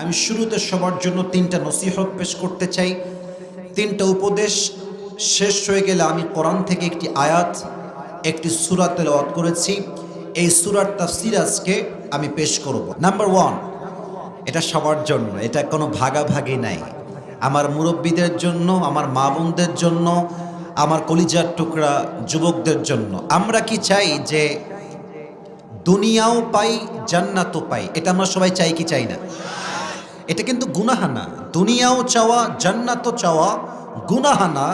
আমি শুরুতে সবার জন্য তিনটা নসিহত পেশ করতে চাই। তিনটা উপদেশ শেষ হয়ে গেলে আমি কোরআন থেকে একটি আয়াত, একটি সুরা তেলাওয়াত করেছি। এই সুরার তাফসির আজকে আমি পেশ করব। নাম্বার ওয়ান এটা সবার জন্য, এটা কোনো ভাগাভাগি নাই। আমার মুরব্বীদের জন্য, আমার মা বোনদের জন্য, আমার কলিজার টুকরা যুবকদের জন্য। আমরা কি চাই যে দুনিয়াও পাই, জান্নাতও পাই? এটা আমরা সবাই চাই কি চাই না? এটা কিন্তু গুনাহানা। দুনিয়াও চাওয়া, জান্নাতও চাওয়া গুনাহানা।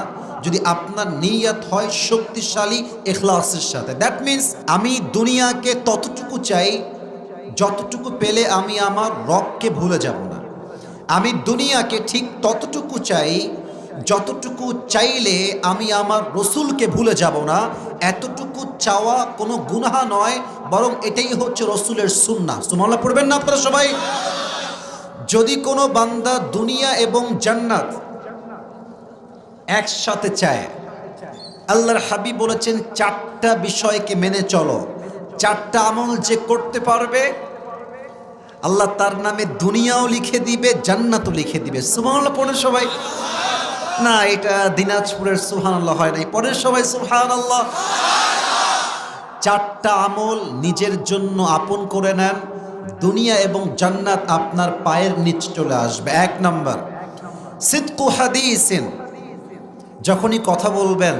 যদি আপনার নিয়াত হয় শক্তিশালী এখলাসের সাথে। দ্যাট মিন্স আমি দুনিয়াকে ততটুকু চাই, যতটুকু পেলে আমি আমার রবকে ভুলে যাব না। আমি দুনিয়াকে ঠিক ততটুকু চাই, যতটুকু চাইলে আমি আমার রসুলকে ভুলে যাব না। এতটুকু চাওয়া কোনো গুনাহা নয়, বরং এটাই হচ্ছে রসুলের সুন্না সুমাল্লা পড়বেন না আপনারা সবাই? যদি কোনো বান্দা দুনিয়া এবং জান্নাত একসাথে চায়, আল্লাহর হাবিব বলেছেন, চারটা বিষয়কে মেনে চলো। চারটা আমল যে করতে পারবে, আল্লাহ তার নামে দুনিয়াও লিখে দিবে, জান্নাতও লিখে দিবে। সুবহানাল্লাহ পড়ে সবাই। না, এটা দিনাজপুরের সুবহানাল্লাহ হয় নাই। পরের সবাই, সুবহানাল্লাহ। চারটা আমল নিজের জন্য আপন করে নেন। দুনিয়া এবং জান্নাত আপনার পায়ের নিচ চলে আসবে। এক নাম্বার। সিদ্কু হাদিসিন। যখনই কথা বলবেন,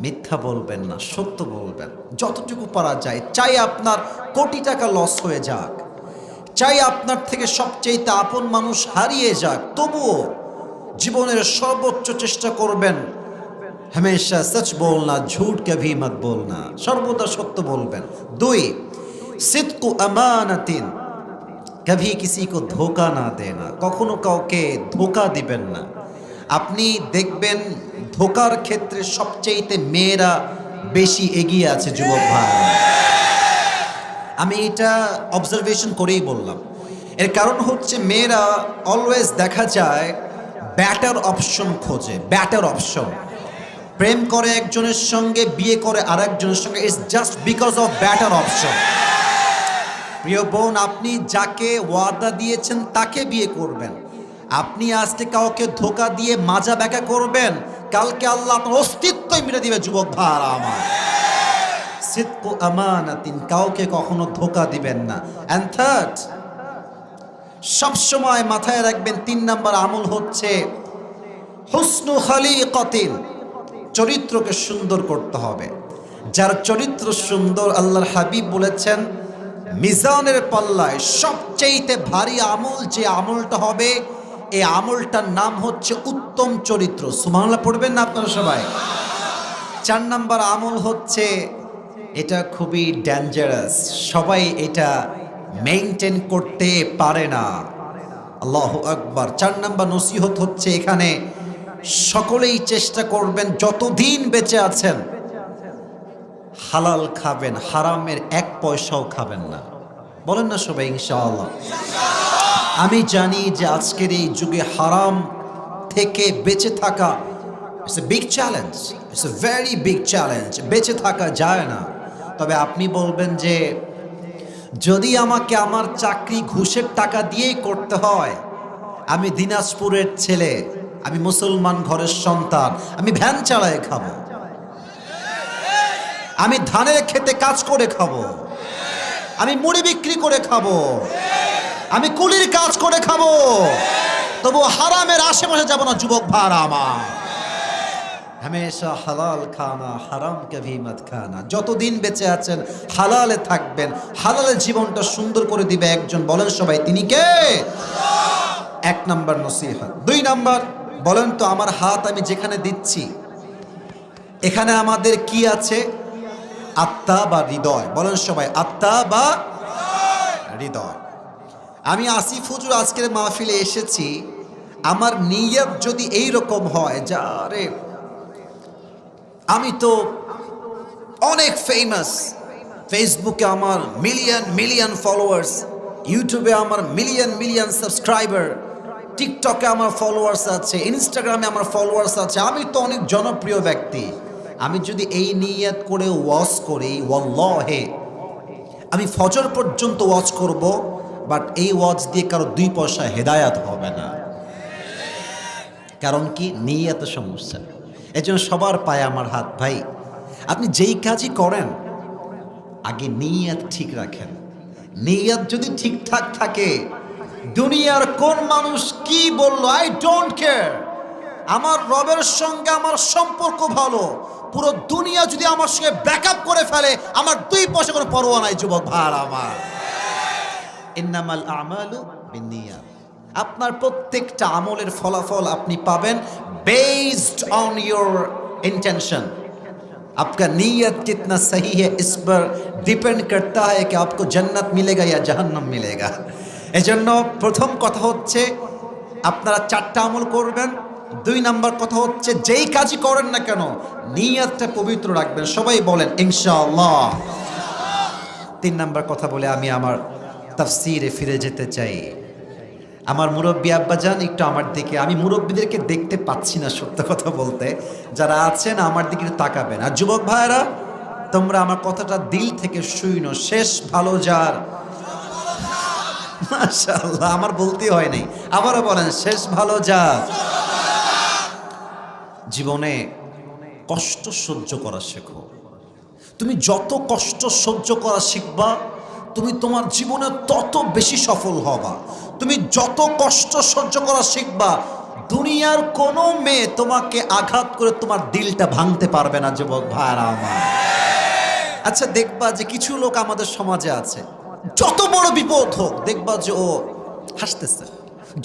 মিথ্যা বলবেন না, সত্য বলবেন। যতটুকু পারা যায়, চাই আপনার কোটি টাকা লস হয়ে যাক। চাই আপনার থেকে সবচেয়ে আপন মানুষ হারিয়ে যাক। তবুও জীবনের সর্বোচ্চ চেষ্টা করবেন, হমেশা সচ বলনা ঝুট কভি মত বলনা সর্বদা সত্য বলবেন। দুই সিদ্কু আমানাতিন। কভি কিসি কো ধোকা না দেনা। কখনো কাউকে ধোকা দিবেন না। আপনি দেখবেন ধোকার ক্ষেত্রে সবচেয়েতে মেয়েরা বেশি এগিয়ে আছে, যুবক ভাই। আমি এটা অবজারভেশন করেই বললাম। এর কারণ হচ্ছে মেয়েরা অলওয়েজ দেখা যায় ব্যাটার অপশন খোঁজে ব্যাটার অপশন প্রেম করে একজনের সঙ্গে, বিয়ে করে আরেকজনের সঙ্গে it's just because of better option প্রিয় বোন, আপনি যাকে ওয়াদা দিয়েছেন তাকে বিয়ে করবেন। আপনি আজকে কাউকে ধোকা দিয়ে মাজা ব্যাকা করবেন। কালকে আল্লাহ আপনার অস্তিত্বই মেরে দিবে, যুবক ভাড়া আমার। কাউকে কখনো ধোকা দিবেন না। অ্যান্ড থার্ড সবসময় মাথায় রাখবেন, তিন নাম্বার আমল হচ্ছে হুসনু খালিকাতিন, চরিত্রকে সুন্দর করতে হবে। যার চরিত্র সুন্দর, আল্লাহর হাবিব বলেছেন মিজানের পাল্লায় সবচেয়েতে ভারী আমল যে আমলটা হবে, এই আমলটার নাম হচ্ছে উত্তম চরিত্র। সুমানলা পড়বেন না আপনারা সবাই? চার নাম্বার আমল হচ্ছে, এটা খুবই ডেঞ্জারাস সবাই এটা মেনটেন করতে পারে না। আল্লাহ আকবার। চার নাম্বার নসিহত হচ্ছে এখানে, সকলেই চেষ্টা করবেন যতদিন বেঁচে আছেন হালাল খাবেন, হারামের এক পয়সাও খাবেন না। বলেন না সবাই, ইনশাআল্লাহ। আমি জানি যে আজকের এই যুগে হারাম থেকে বেঁচে থাকা it's a big challenge it's a very big challenge বেঁচে থাকা যায় না। তবে আপনি বলবেন যে, যদি আমাকে আমার চাকরি ঘুষের টাকা দিয়েই করতে হয়, আমি দিনাজপুরের ছেলে, আমি মুসলমান ঘরের সন্তান, আমি ভ্যান চালায় খাব। আমি ধানের খেতে কাজ করে খাব। আমি মুড়ি বিক্রি করে খাব। আমি কুলির কাজ করে খাব। তবু হারামের আশেপাশে যাব না, যুবক ভাড়া আমার। হামেশা হালাল খানা হারাম কভি মত খানা। যতদিন বেঁচে আছেন, হালালে থাকবেন। হালালের জীবনটা সুন্দর করে দিবে একজন। বলেন সবাই, তিনি কে? এক নাম্বার নসিহত দুই নাম্বার, বলেন তো, আমার হাত আমি যেখানে দিচ্ছি, এখানে আমাদের কি আছে? আত্মা বা হৃদয়। বলেন সবাই, আত্মা বা হৃদয়। আমি আসিফ হুজুর, আজকের মাহফিলে এসেছি। আমার নিয়ত যদি এই রকম হয়, যা রে। আমি তো অনেক ফেমাস ফেসবুকে আমার মিলিয়ন মিলিয়ন ফলোয়ার্স ইউটিউবে আমার মিলিয়ন মিলিয়ন সাবস্ক্রাইবার টিকটকে আমার ফলোয়ার্স আছে। ইনস্টাগ্রামে আমার ফলোয়ার্স আছে। আমি তো অনেক জনপ্রিয় ব্যক্তি। আমি যদি এই নিয়ত করে ওয়াচ করি, ওয়াল্লাহে, আমি ফজর পর্যন্ত ওয়াচ করব, বাট এই ওয়াজ দিয়ে কারও দুই পয়সা হেদায়াত হবে না। কারণ কি? নিয়ত সমস্যা এই জন্য সবার পায়ে আমার হাত, ভাই, আপনি যেই কাজই করেন, আগে নিয়ত ঠিক রাখেন। নিয়ত যদি ঠিকঠাক থাকে, দুনিয়ার কোন মানুষ কি বলল? আই ডোন্ট কেয়ার আমার রবের সঙ্গে আমার সম্পর্ক ভালো পুরো দুনিয়া যদি আমার সঙ্গে ব্যাকআপ করে ফেলে আমার দুই পয়সা কোনো পরোয়া নাই যুবক ভার আমার ইন্নামাল আমালু বিন্নিয়াত আপনার প্রত্যেকটা আমলের ফলাফল আপনি পাবেন বেসড অন योर इंटेंशन आपका नीयत कितना सही है इस पर डिपेंड करता है कि आपको जन्नत मिलेगा या जहन्नम मिलेगा এজন্য প্রথম কথা হচ্ছে আপনারা চারটা আমল করবেন দুই নাম্বার কথা হচ্ছে, যেই কাজই করেন না কেন, নিয়তটা পবিত্র রাখবেন। সবাই বলেন, ইনশাআল্লাহ। তিন নাম্বার কথা বলে আমি আমার তাফসিরে ফিরে যেতে চাই। আমার মুরব্বী আব্বাজান একটু আমার দিকে, আমি মুরব্বীদেরকে দেখতে পাচ্ছি না সত্য কথা বলতে। যারা আছেন, আমার দিকে তাকাবেন। আর যুবক ভাইয়েরা, তোমরা আমার কথাটা দিল থেকে শুইনো, শেষ, ভালো যার। মাশাআল্লাহ, আমার বলতে হয় নাই। আবারও বলেন, শেষ, ভালো যার। জীবনে কষ্ট সহ্য করা শেখো। তুমি যত কষ্ট সহ্য করা শিখবা, তুমি তোমার জীবনে তত বেশি সফল হবা। তুমি যত কষ্ট সহ্য করা শিখবা, দুনিয়ার কোনো মেয়ে তোমাকে আঘাত করে তোমার দিলটা ভাঙতে পারবে না, যুবক ভাইরা আমার। আচ্ছা দেখবা যে কিছু লোক আমাদের সমাজে আছে। যত বড় বিপদ হোক, দেখবা যে ও হাসতেছে।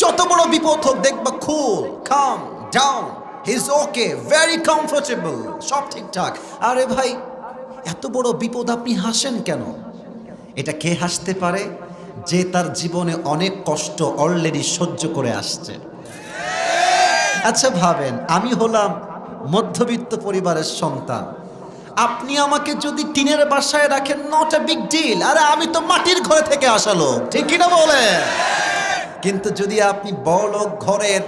যত বড় বিপদ হোক, দেখবা, খুল খাম down his okay very comfortable সব ঠিকঠাক। আরে ভাই, এত বড় বিপদ আপনি হাসেন কেন? এটা কে হাসতে পারে? যে তার জীবনে অনেক কষ্ট অলরেডি সহ্য করে আসছে। আচ্ছা ভাবেন, আমি হলাম মধ্যবিত্ত পরিবারের সন্তান। আপনি আমাকে যদি টিনের বাসায় রাখেন নট এ বিগ ডিল আরে আমি তো মাটির ঘরে থেকে আসা লোক, ঠিক কিনা বলে কিন্তু যদি আপনি বড় ঘরের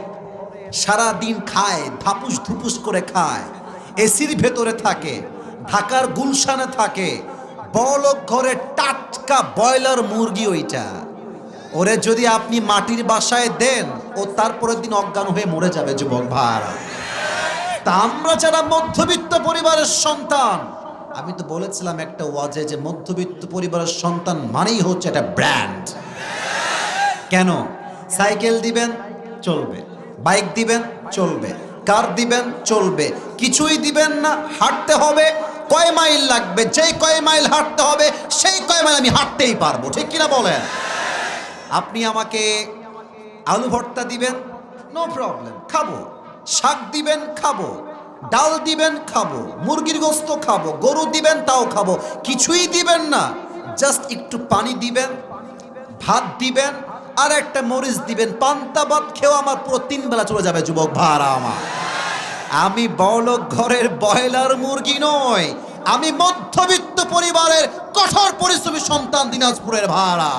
সারা দিন খায়, ধাপুস ধুপুস করে খায়। এসির ভেতরে থাকে, ঢাকার গুলশানে থাকে। বড় ঘরে টাটকা ব্রয়লার মুরগি ওইটা। ওরে যদি আপনি মাটির বাসায় দেন, ও তারপরের দিন অজ্ঞান হয়ে মরে যাবে, যুবক ভাড়া তা আমরা যারা মধ্যবিত্ত পরিবারের সন্তান, আমি তো বলেছিলাম একটা ওয়াজে যে মধ্যবিত্ত পরিবারের সন্তান মানেই হচ্ছে একটা ব্র্যান্ড। কেন? সাইকেল দিবেন, চলবে। বাইক দিবেন, চলবে। কার দিবেন, চলবে। কিছুই দিবেন না, হাঁটতে হবে। কয় মাইল লাগবে? যেই কয় মাইল হাঁটতে হবে, সেই কয় মাইল আমি হাঁটতেই পারব। ঠিক কিনা বলেন? আপনি আমাকে আলু ভর্তা দিবেন? নো প্রবলেম খাব। শাক দিবেন, খাব। ডাল দিবেন, খাব। মুরগির গোস্ত খাব, গরু দিবেন, তাও খাব। কিছুই দিবেন না জাস্ট একটু পানি দিবেন, ভাত দিবেন আর একটা মরিচ দিবেন, পান্তা ভাত খেয়েও আমার পুরো তিন বেলা চলে যাবে, যুবক ভাড়া আমার। আমি বড়লোক ঘরের বয়লার মুরগি নয় আমি মধ্যবিত্ত পরিবারের কঠোর পরিশ্রমী সন্তান দিনাজপুরের ভাড়া